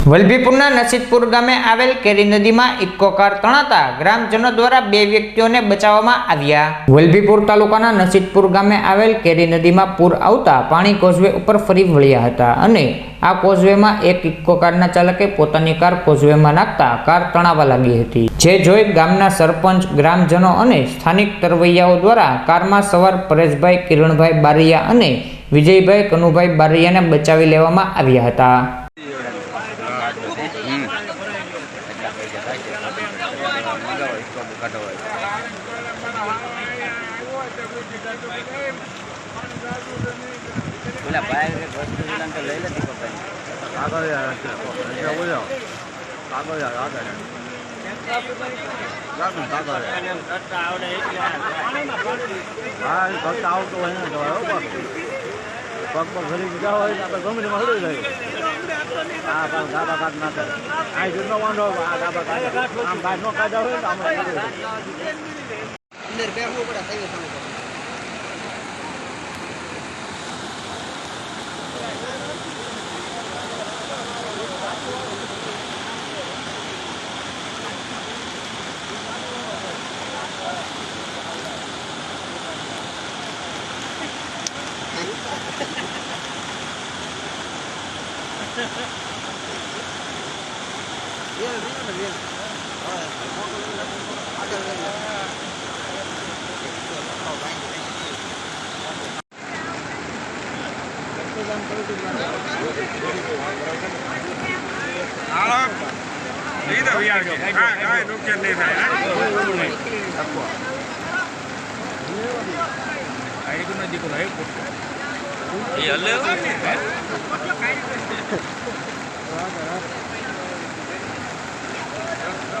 વલભીપુરના નસીદપુર ગામે આવેલ કેરી નદીમાં ઇક્કો કાર તણાતા ગ્રામજનો દ્વારા બે વ્યક્તિઓને બચાવવામાં આવ્યા. વલભીપુર તાલુકાના નસીદપુર ગામે આવેલ કેરી નદીમાં પૂર આવતા પાણી કોઝવે ઉપર ફરી વળ્યા હતા અને આ કોઝવેમાં એક ઇક્કો કારના ચાલકે પોતાની કાર કોઝવેમાં નાખતા કાર તણાવા લાગી હતી. જે જોઈ ગામના સરપંચ, ગ્રામજનો અને સ્થાનિક તરવૈયાઓ દ્વારા કારમાં સવાર પરેશભાઈ કિરણભાઈ બારિયા અને વિજયભાઈ કનુભાઈ બારિયાને બચાવી લેવામાં આવ્યા હતા. પેલા ભાઈ વસ્તુ તો લઈ લેતી પપ્પાની આગળ આગળ આગળ આગળ હા કરતા આવતો હોય ને પગ પગ પગ જતા હોય આપણે ગમે તેમાં હળી જાય હા પણ ગાબા કાઢ ના કરે આ જેટલો વાંધો હોય, આ ગાબા કાઢ આમ બહાર નો કાઢ્યા હોય તો આમ Ahorita había algo. Ah, ah, no quiere nada. ఐదున్న దిగులు అయిపోతుంది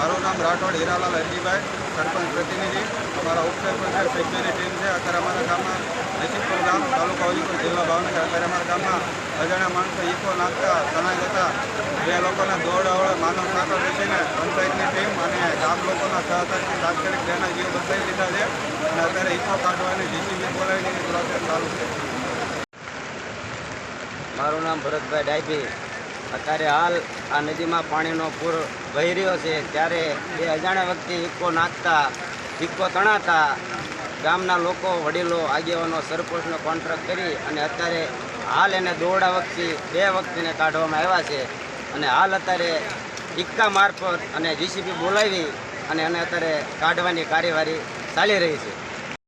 મારું નામ રાઠોડ હીરાલાલ હરજીભાઈ સરપંચ પ્રતિનિધિ. અમારા ઉપસરપંચ સભ્યની ટીમ છે. અત્યારે અમારા ગામમાં નસીબપુર ગામ, તાલુકા અલીપુર જિલ્લા ભાવનગર. અત્યારે અમારા ગામમાં અજાણ્યા માણસો ઈકો નાખતા તણાઈ જતા. બે લોકોને દોડાવડે માનવ સાંકળ બેસીને પંચાયતની ટીમ અને ગામ લોકોના સહકારથી તાત્કાલિક તેના જીવ બચાવી લીધા છે. અને અત્યારે ઈકો કાઢવાની જીસીબી બોલાવીને પ્રોસેસ ચાલુ છે. મારું નામ ભરતભાઈ ડાયભી અત્યારે હાલ આ નદીમાં પાણીનો પૂર વહી રહ્યો છે. ત્યારે એ અજાણ્યા વ્યક્તિ ઇક્કો નાખતા ઇક્કો તણાતા ગામના લોકો, વડીલો, આગેવાનો, સરપંચનો કોન્ટ્રાક્ટ કરી અને અત્યારે હાલ એને દોરડા વખતે બે વખતને કાઢવામાં આવ્યા છે. અને હાલ અત્યારે ઇક્કા મારફત અને જીસીબી બોલાવી અને એને અત્યારે કાઢવાની કાર્યવાહી ચાલી રહી છે.